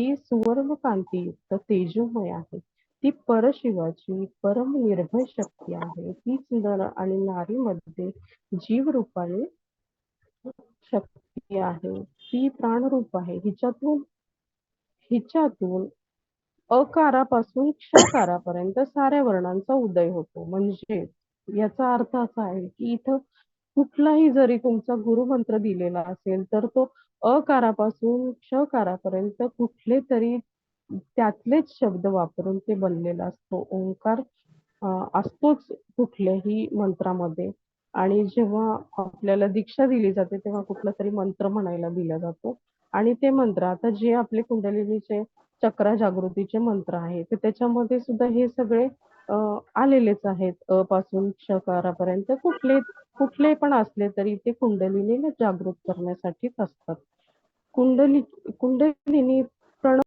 ती सुवर्णकांतीयुक्त तेजोमय आहे. ती परशिवाची परम निर्भय शक्ती आहे. तीच नर आणि नारीमध्ये जीव रूपाने शक्ती आहे. ती प्राणरूप आहे. हिच्यातून हिच्यातून अकारापासून क्षकारापर्यंत साऱ्या वर्णांचा उदय होतो. म्हणजे याचा अर्थ असा आहे की इथं कुठलाही जरी तुमचा गुरुमंत्र दिलेला असेल तर तो अकारापासून क्षकारापर्यंत कुठले तरी त्यातलेच शब्द वापरून ते बनलेला असतो. ओंकार असतोच कुठल्याही मंत्रामध्ये. आणि जेव्हा आपल्याला दीक्षा दिली जाते तेव्हा कुठला तरी मंत्र म्हणायला दिला जातो. आणि ते मंत्र आता जे आपले कुंडलिनीचे चक्र जागृतीचे मंत्र आहे तर त्याच्यामध्ये सुद्धा हे सगळे अ आलेलेच आहेत अ पासून क्षकारापर्यंत कुठले कुठले पण असले तरी ते कुंडलिनीला जागृत करण्यासाठीच असतात. कुंडली कुंडलिनी प्रण